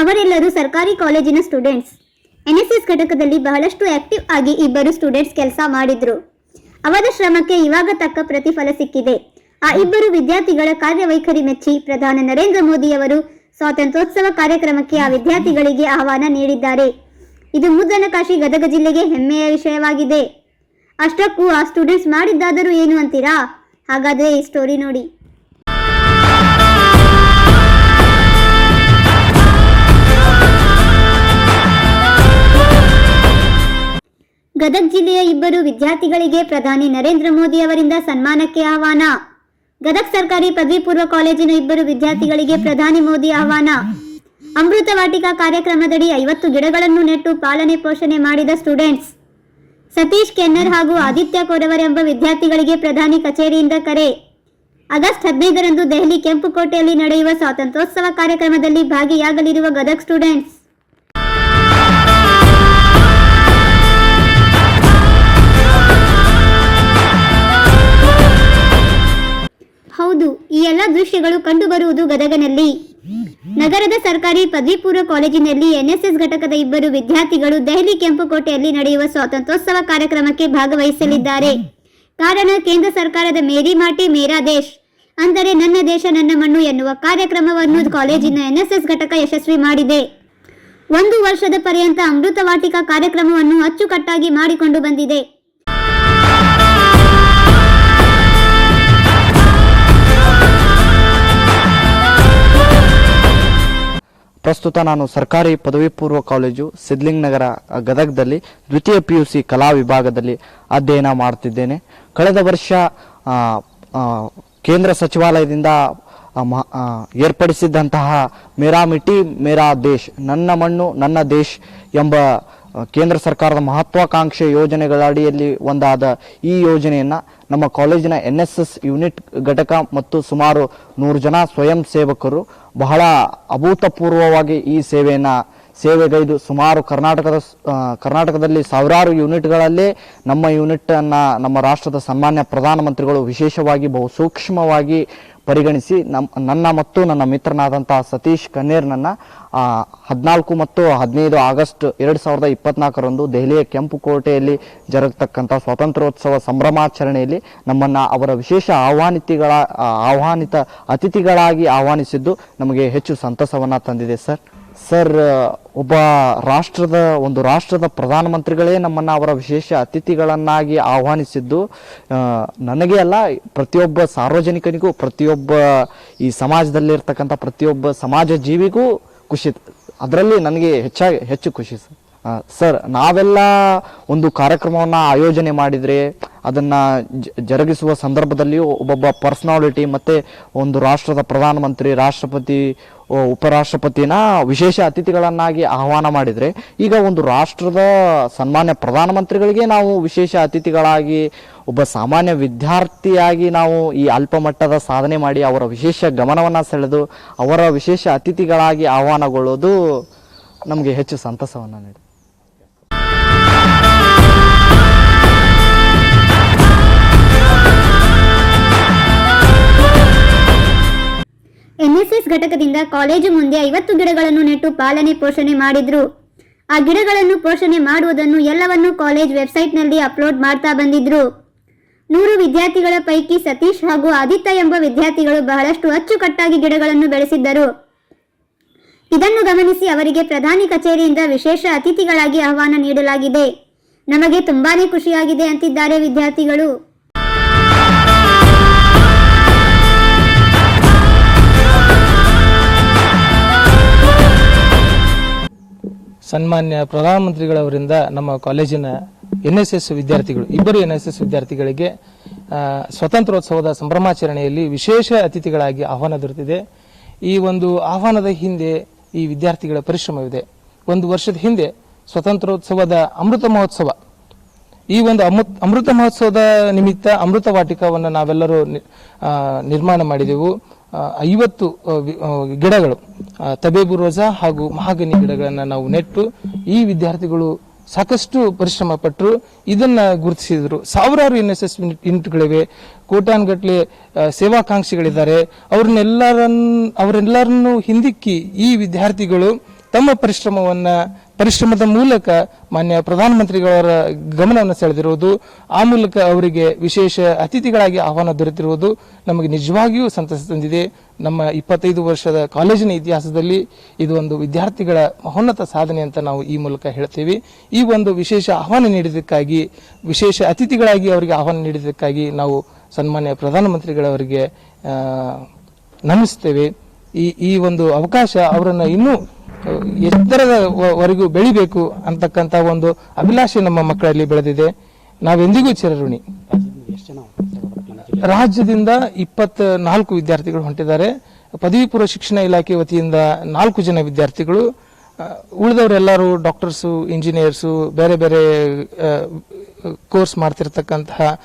ಅವರೆಲ್ಲರೂ ಸರ್ಕಾರಿ ಕಾಲೇಜಿನ ಸ್ಟೂಡೆಂಟ್ಸ್ ಎನ್ಎಸ್ಎಸ್ ಘಟಕದಲ್ಲಿ ಬಹಳಷ್ಟು ಆಕ್ಟಿವ್ ಆಗಿ ಇಬ್ಬರು ಸ್ಟೂಡೆಂಟ್ಸ್ ಕೆಲಸ ಮಾಡಿದ್ರು. ಅವರ ಶ್ರಮಕ್ಕೆ ಇವಾಗ ತಕ್ಕ ಪ್ರತಿಫಲ ಸಿಕ್ಕಿದೆ. ಆ ಇಬ್ಬರು ವಿದ್ಯಾರ್ಥಿಗಳ ಕಾರ್ಯವೈಖರಿ ಮೆಚ್ಚಿ ಪ್ರಧಾನಿ ನರೇಂದ್ರ ಮೋದಿ ಅವರು ಸ್ವಾತಂತ್ರ್ಯೋತ್ಸವ ಕಾರ್ಯಕ್ರಮಕ್ಕೆ ಆ ವಿದ್ಯಾರ್ಥಿಗಳಿಗೆ ಆಹ್ವಾನ ನೀಡಿದ್ದಾರೆ. ಇದು ಮುದ್ದನಕಾಶಿ ಗದಗ ಜಿಲ್ಲೆಗೆ ಹೆಮ್ಮೆಯ ವಿಷಯವಾಗಿದೆ. ಅಷ್ಟಕ್ಕೂ ಆ ಸ್ಟೂಡೆಂಟ್ಸ್ ಮಾಡಿದ್ದಾದರೂ ಏನು ಅಂತೀರಾ? ಹಾಗಾದರೆ ಈ ಸ್ಟೋರಿ ನೋಡಿ. ಗದಗ ಜಿಲ್ಲೆಯ ಇಬ್ಬರು ವಿದ್ಯಾರ್ಥಿಗಳಿಗೆ ಪ್ರಧಾನಿ ನರೇಂದ್ರ ಮೋದಿ ಅವರಿಂದ ಸನ್ಮಾನಕ್ಕೆ ಆಹ್ವಾನ. ಗದಗ ಸರ್ಕಾರಿ ಪದವಿ ಪೂರ್ವ ಕಾಲೇಜಿನ ಇಬ್ಬರು ವಿದ್ಯಾರ್ಥಿಗಳಿಗೆ ಪ್ರಧಾನಿ ಮೋದಿ ಆಹ್ವಾನ. ಅಮೃತ ವಾಟಿಕಾ ಕಾರ್ಯಕ್ರಮದಡಿ ಐವತ್ತು ಗಿಡಗಳನ್ನು ನೆಟ್ಟು ಪಾಲನೆ ಪೋಷಣೆ ಮಾಡಿದ ಸ್ಟೂಡೆಂಟ್ಸ್. ಸತೀಶ್ ಕೆನ್ನರ್ ಹಾಗೂ ಆದಿತ್ಯ ಕೋರವರ್ ಎಂಬ ವಿದ್ಯಾರ್ಥಿಗಳಿಗೆ ಪ್ರಧಾನಿ ಕಚೇರಿಯಿಂದ ಕರೆ. ಆಗಸ್ಟ್ ಹದಿನೈದರಂದು ದೆಹಲಿ ಕೆಂಪುಕೋಟೆಯಲ್ಲಿ ನಡೆಯುವ ಸ್ವಾತಂತ್ರ್ಯೋತ್ಸವ ಕಾರ್ಯಕ್ರಮದಲ್ಲಿ ಭಾಗಿಯಾಗಲಿರುವ ಗದಗ್ ಸ್ಟೂಡೆಂಟ್ಸ್. ಹೌದು ಈ ಎಲ್ಲ ದೃಶ್ಯಗಳು ಕಂಡುಬರುವುದು ಗದಗನಲ್ಲಿ. ನಗರದ ಸರ್ಕಾರಿ ಪದವಿಪೂರ್ವ ಕಾಲೇಜಿನಲ್ಲಿ ಎನ್ಎಸ್ಎಸ್ ಘಟಕದ ಇಬ್ಬರು ವಿದ್ಯಾರ್ಥಿಗಳು ದೆಹಲಿ ಕೆಂಪುಕೋಟೆಯಲ್ಲಿ ನಡೆಯುವ ಸ್ವಾತಂತ್ರ್ಯೋತ್ಸವ ಕಾರ್ಯಕ್ರಮಕ್ಕೆ ಭಾಗವಹಿಸಲಿದ್ದಾರೆ. ಕಾರಣ, ಕೇಂದ್ರ ಸರ್ಕಾರದ ಮೇರಿ ಮಾಟಿ, ಮೇರಾ ದೇಶ್. ಅಂದರೆ ನನ್ನ ದೇಶ, ನನ್ನ ಮಣ್ಣು ಎನ್ನುವ ಕಾರ್ಯಕ್ರಮವನ್ನು ಕಾಲೇಜಿನ ಎನ್ಎಸ್ಎಸ್ ಘಟಕ ಯಶಸ್ವಿ ಮಾಡಿದೆ. ಒಂದು ವರ್ಷದ ಪರ್ಯಂತ ಅಮೃತ ವಾಟಿಕಾ ಕಾರ್ಯಕ್ರಮವನ್ನು ಅಚ್ಚುಕಟ್ಟಾಗಿ ಮಾಡಿಕೊಂಡು ಬಂದಿದೆ. ಪ್ರಸ್ತುತ ನಾನು ಸರ್ಕಾರಿ ಪದವಿ ಪೂರ್ವ ಕಾಲೇಜು ಸಿದ್ಲಿಂಗ್ ನಗರ ಗದಗದಲ್ಲಿ ದ್ವಿತೀಯ ಪಿ ಯು ಸಿ ಕಲಾ ವಿಭಾಗದಲ್ಲಿ ಅಧ್ಯಯನ ಮಾಡುತ್ತಿದ್ದೇನೆ ಕಳೆದ ವರ್ಷ ಕೇಂದ್ರ ಸಚಿವಾಲಯದಿಂದ ಏರ್ಪಡಿಸಿದ್ದಂತಹ ಮೇರಾ ಮಿಟಿ ಮೇರಾ ದೇಶ್, ನನ್ನ ಮಣ್ಣು ನನ್ನ ದೇಶ್ ಎಂಬ ಕೇಂದ್ರ ಸರ್ಕಾರದ ಮಹತ್ವಾಕಾಂಕ್ಷೆ ಯೋಜನೆಗಳ ಅಡಿಯಲ್ಲಿ ಒಂದಾದ ಈ ಯೋಜನೆಯನ್ನು ನಮ್ಮ ಕಾಲೇಜಿನ ಎನ್ ಎಸ್ ಎಸ್ ಯೂನಿಟ್ ಘಟಕ ಮತ್ತು ಸುಮಾರು ನೂರು ಜನ ಸ್ವಯಂ ಸೇವಕರು ಬಹಳ ಅಭೂತಪೂರ್ವವಾಗಿ ಈ ಸೇವೆಯನ್ನ ಸೇವೆಗೈದು ಸುಮಾರು ಕರ್ನಾಟಕದ ಕರ್ನಾಟಕದಲ್ಲಿ ಸಾವಿರಾರು ಯೂನಿಟ್ಗಳಲ್ಲಿ ನಮ್ಮ ಯೂನಿಟ್ ಅನ್ನ ನಮ್ಮ ರಾಷ್ಟ್ರದ ಸನ್ಮಾನ್ಯ ಪ್ರಧಾನಮಂತ್ರಿಗಳು ವಿಶೇಷವಾಗಿ ಬಹು ಸೂಕ್ಷ್ಮವಾಗಿ ಪರಿಗಣಿಸಿ ನಮ್ಮ ನನ್ನ ಮತ್ತು ನನ್ನ ಮಿತ್ರನಾದಂಥ ಸತೀಶ್ ಕನ್ನೇರ್ನನ್ನ ಹದಿನಾಲ್ಕು ಮತ್ತು ಹದಿನೈದು ಆಗಸ್ಟ್ ಎರಡು ಸಾವಿರದ ಇಪ್ಪತ್ನಾಲ್ಕರಂದು ದೆಹಲಿಯ ಕೆಂಪುಕೋಟೆಯಲ್ಲಿ ಜರುಗತಕ್ಕಂಥ ಸ್ವಾತಂತ್ರ್ಯೋತ್ಸವ ಸಂಭ್ರಮಾಚರಣೆಯಲ್ಲಿ ನಮ್ಮನ್ನು ಅವರ ವಿಶೇಷ ಆಹ್ವಾನಿತಿಗಳ ಆಹ್ವಾನಿತ ಅತಿಥಿಗಳಾಗಿ ಆಹ್ವಾನಿಸಿದ್ದು ನಮಗೆ ಹೆಚ್ಚು ಸಂತಸವನ್ನು ತಂದಿದೆ ಸರ್. ಸರ್, ಒಬ್ಬ ರಾಷ್ಟ್ರದ, ಒಂದು ರಾಷ್ಟ್ರದ ಪ್ರಧಾನಮಂತ್ರಿಗಳೇ ನಮ್ಮನ್ನು ಅವರ ವಿಶೇಷ ಅತಿಥಿಗಳನ್ನಾಗಿ ಆಹ್ವಾನಿಸಿದ್ದು. ನನಗೆ ಅಲ್ಲ, ಪ್ರತಿಯೊಬ್ಬ ಸಾರ್ವಜನಿಕನಿಗೂ, ಪ್ರತಿಯೊಬ್ಬ ಈ ಸಮಾಜದಲ್ಲಿರ್ತಕ್ಕಂಥ ಪ್ರತಿಯೊಬ್ಬ ಸಮಾಜ ಜೀವಿಗೂ ಖುಷಿ. ಅದರಲ್ಲಿ ನನಗೆ ಹೆಚ್ಚಾಗಿ, ಹೆಚ್ಚು ಖುಷಿ ಸರ್. ಸರ್, ನಾವೆಲ್ಲ ಒಂದು ಕಾರ್ಯಕ್ರಮವನ್ನು ಆಯೋಜನೆ ಮಾಡಿದ್ರೆ ಅದನ್ನ ಜರುಗಿಸುವ ಸಂದರ್ಭದಲ್ಲಿಯೂ ಒಬ್ಬೊಬ್ಬ ಪರ್ಸ್ನಾಲಿಟಿ ಮತ್ತೆ ಒಂದು ರಾಷ್ಟ್ರದ ಪ್ರಧಾನಮಂತ್ರಿ, ರಾಷ್ಟ್ರಪತಿ ಉಪರಾಷ್ಟ್ರಪತಿನ ವಿಶೇಷ ಅತಿಥಿಗಳನ್ನಾಗಿ ಆಹ್ವಾನ ಮಾಡಿದ್ರೆ ಈಗ ಒಂದು ರಾಷ್ಟ್ರದ ಸನ್ಮಾನ್ಯ ಪ್ರಧಾನಮಂತ್ರಿಗಳಿಗೆ ನಾವು ವಿಶೇಷ ಅತಿಥಿಗಳಾಗಿ, ಒಬ್ಬ ಸಾಮಾನ್ಯ ವಿದ್ಯಾರ್ಥಿಯಾಗಿ ನಾವು ಈ ಅಲ್ಪ ಮಟ್ಟದ ಸಾಧನೆ ಮಾಡಿ ಅವರ ವಿಶೇಷ ಗಮನವನ್ನ ಸೆಳೆದು ಅವರ ವಿಶೇಷ ಅತಿಥಿಗಳಾಗಿ ಆಹ್ವಾನಗೊಳ್ಳೋದು ನಮಗೆ ಹೆಚ್ಚು ಸಂತಸವನ್ನು ನೀಡಿದೆ ಎನ್ಎಸ್ಎಸ್ ಘಟಕದಿಂದ ಕಾಲೇಜು ಮುಂದೆ ಐವತ್ತು ಗಿಡಗಳನ್ನು ನೆಟ್ಟು ಪಾಲನೆ ಪೋಷಣೆ ಮಾಡಿದ್ರು. ಆ ಗಿಡಗಳನ್ನು ಪೋಷಣೆ ಮಾಡುವುದನ್ನು ಎಲ್ಲವನ್ನೂ ಕಾಲೇಜ್ ವೆಬ್ಸೈಟ್ನಲ್ಲಿ ಅಪ್ಲೋಡ್ ಮಾಡ್ತಾ ಬಂದಿದ್ರು. ನೂರು ವಿದ್ಯಾರ್ಥಿಗಳ ಪೈಕಿ ಸತೀಶ್ ಹಾಗೂ ಆದಿತ್ಯ ಎಂಬ ವಿದ್ಯಾರ್ಥಿಗಳು ಬಹಳಷ್ಟು ಅಚ್ಚುಕಟ್ಟಾಗಿ ಗಿಡಗಳನ್ನು ಬೆಳೆಸಿದ್ದರು. ಇದನ್ನು ಗಮನಿಸಿ ಅವರಿಗೆ ಪ್ರಧಾನಿ ಕಚೇರಿಯಿಂದ ವಿಶೇಷ ಅತಿಥಿಗಳಾಗಿ ಆಹ್ವಾನ ನೀಡಲಾಗಿದೆ. ನಮಗೆ ತುಂಬಾನೇ ಖುಷಿಯಾಗಿದೆ ಅಂತಿದ್ದಾರೆ ವಿದ್ಯಾರ್ಥಿಗಳು. ಸನ್ಮಾನ್ಯ ಪ್ರಧಾನಮಂತ್ರಿಗಳವರಿಂದ ನಮ್ಮ ಕಾಲೇಜಿನ ಎನ್ ಎಸ್ ಎಸ್ ವಿದ್ಯಾರ್ಥಿಗಳು, ಇಬ್ಬರು ಎನ್ ಎಸ್ ಎಸ್ ವಿದ್ಯಾರ್ಥಿಗಳಿಗೆ ಸ್ವತಂತ್ರೋತ್ಸವದ ಸಂಭ್ರಮಾಚರಣೆಯಲ್ಲಿ ವಿಶೇಷ ಅತಿಥಿಗಳಾಗಿ ಆಹ್ವಾನ ದೊರೆತಿದೆ. ಈ ಒಂದು ಆಹ್ವಾನದ ಹಿಂದೆ ಈ ವಿದ್ಯಾರ್ಥಿಗಳ ಪರಿಶ್ರಮವಿದೆ. ಒಂದು ವರ್ಷದ ಹಿಂದೆ ಸ್ವತಂತ್ರೋತ್ಸವದ ಅಮೃತ ಮಹೋತ್ಸವ. ಈ ಒಂದು ಅಮೃತ ಅಮೃತ ಮಹೋತ್ಸವದ ನಿಮಿತ್ತ ಅಮೃತ ವಾಟಿಕವನ್ನು ನಾವೆಲ್ಲರೂ ನಿರ್ಮಾಣ ಮಾಡಿದೆವು. ಐವತ್ತು ಗಿಡಗಳು ತಬೇಬು ರೋಜಾ ಹಾಗೂ ಮಹಾಗನಿ ಗಿಡಗಳನ್ನು ನಾವು ನೆಟ್ಟು ಈ ವಿದ್ಯಾರ್ಥಿಗಳು ಸಾಕಷ್ಟು ಪರಿಶ್ರಮ ಪಟ್ಟರು ಇದನ್ನು ಗುರುತಿಸಿದರು. ಸಾವಿರಾರು ಎನ್ ಎಸ್ ಎಸ್ ಯೂನಿಟ್ಗಳಿವೆ ಕೋಟ್ಯಾನ್ಗಟ್ಲೆ ಸೇವಾಕಾಂಕ್ಷಿಗಳಿದ್ದಾರೆ. ಅವ್ರನ್ನೆಲ್ಲರನ್ನು ಅವರೆಲ್ಲರನ್ನೂ ಹಿಂದಿಕ್ಕಿ ಈ ವಿದ್ಯಾರ್ಥಿಗಳು ತಮ್ಮ ಪರಿಶ್ರಮವನ್ನ ಪರಿಶ್ರಮದ ಮೂಲಕ ಮಾನ್ಯ ಪ್ರಧಾನಮಂತ್ರಿಗಳವರ ಗಮನವನ್ನು ಸೆಳೆದಿರುವುದು, ಆ ಮೂಲಕ ಅವರಿಗೆ ವಿಶೇಷ ಅತಿಥಿಗಳಾಗಿ ಆಹ್ವಾನ ದೊರೆತಿರುವುದು ನಮಗೆ ನಿಜವಾಗಿಯೂ ಸಂತಸ ತಂದಿದೆ. ನಮ್ಮ ಇಪ್ಪತ್ತೈದು ವರ್ಷದ ಕಾಲೇಜಿನ ಇತಿಹಾಸದಲ್ಲಿ ಇದು ಒಂದು ವಿದ್ಯಾರ್ಥಿಗಳ ಮಹೋನ್ನತ ಸಾಧನೆ ಅಂತ ನಾವು ಈ ಮೂಲಕ ಹೇಳ್ತೇವೆ. ಈ ಒಂದು ವಿಶೇಷ ಆಹ್ವಾನ ನೀಡಿದ್ದಕ್ಕಾಗಿ, ವಿಶೇಷ ಅತಿಥಿಗಳಾಗಿ ಅವರಿಗೆ ಆಹ್ವಾನ ನೀಡಿದ್ದಕ್ಕಾಗಿ ನಾವು ಸನ್ಮಾನ್ಯ ಪ್ರಧಾನಮಂತ್ರಿಗಳವರಿಗೆ ನಮಿಸ್ತೇವೆ. ಈ ಈ ಒಂದು ಅವಕಾಶ ಅವರನ್ನು ಇನ್ನೂ ಅಹ್, ಎತ್ತರದ ವ- ವರೆಗೂ ಬೆಳಿಬೇಕು ಅಂತಕ್ಕಂಥ ಒಂದು ಅಭಿಲಾಷೆ ನಮ್ಮ ಮಕ್ಕಳಲ್ಲಿ ಬೆಳೆದಿದೆ. ನಾವೆಂದಿಗೂ ಚಿರಋಣಿ. ರಾಜ್ಯದಿಂದ ಇಪ್ಪತ್ತ ನಾಲ್ಕು ವಿದ್ಯಾರ್ಥಿಗಳು ಹೊಂಟಿದ್ದಾರೆ. ಪದವಿ ಪೂರ್ವ ಶಿಕ್ಷಣ ಇಲಾಖೆ ವತಿಯಿಂದ ನಾಲ್ಕು ಜನ ವಿದ್ಯಾರ್ಥಿಗಳು ಉಳಿದವರೆಲ್ಲರೂ ಡಾಕ್ಟರ್ಸು ಇಂಜಿನಿಯರ್ಸು ಬೇರೆ ಬೇರೆ ಕೋರ್ಸ್ ಮಾಡ್ತಿರ್ತಕ್ಕಂತಹ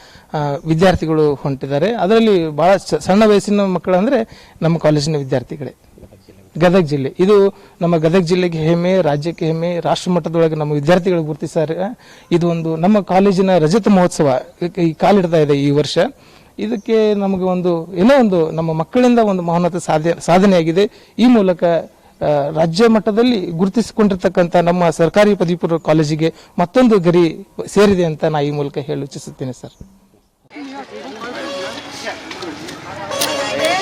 ವಿದ್ಯಾರ್ಥಿಗಳು ಹೊಂಟಿದ್ದಾರೆ. ಅದರಲ್ಲಿ ಬಹಳ ಸಣ್ಣ ವಯಸ್ಸಿನ ಮಕ್ಕಳು ನಮ್ಮ ಕಾಲೇಜಿನ ವಿದ್ಯಾರ್ಥಿಗಳೇ. ಗದಗ ಜಿಲ್ಲೆ. ಇದು ನಮ್ಮ ಗದಗ ಜಿಲ್ಲೆಗೆ ಹೆಮ್ಮೆ, ರಾಜ್ಯಕ್ಕೆ ಹೆಮ್ಮೆ ರಾಷ್ಟ್ರ ಮಟ್ಟದೊಳಗೆ ನಮ್ಮ ವಿದ್ಯಾರ್ಥಿಗಳು ಗುರುತಿಸ್ತಾರೆ ಇದು ಒಂದು ನಮ್ಮ ಕಾಲೇಜಿನ ರಜತ ಮಹೋತ್ಸವ ಈ- ಕಾಲಿಡ್ತಾ ಇದೆ ಈ ವರ್ಷ. ಇದಕ್ಕೆ ನಮಗೆ ಒಂದು, ಏನೋ ಒಂದು ನಮ್ಮ ಮಕ್ಕಳಿಂದ ಒಂದು ಮಹೋನ್ನತ ಸಾಧ್ಯ, ಸಾಧನೆಯಾಗಿದೆ. ಈ ಮೂಲಕ ರಾಜ್ಯ ಮಟ್ಟದಲ್ಲಿ ಗುರುತಿಸಿಕೊಂಡಿರ್ತಕ್ಕಂಥ ನಮ್ಮ ಸರ್ಕಾರಿ ಪದವಿ ಪೂರ್ವ ಕಾಲೇಜಿಗೆ ಮತ್ತೊಂದು ಗರಿ ಸೇರಿದೆ ಅಂತ ನಾ ಈ ಮೂಲಕ ಹೇಳಿ ಇಚ್ಛಿಸುತ್ತೇನೆ ಸರ್.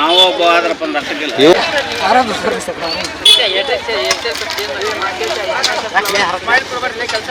ನಾವು ಒಬ್ಬ ಆದ್ರಪ್ಪ ಒಂದು ಅರ್ಥಕ್ಕಿಲ್ಲ ಕೆಲಸ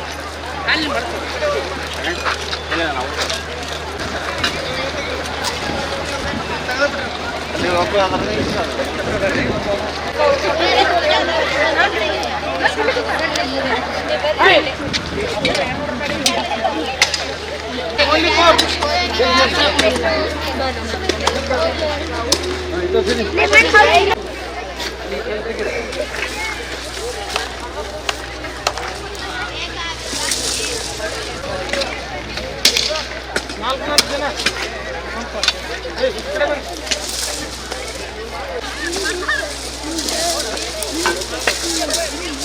ನಾಲ್ಕು ನಾಲ್ಕು ಜನ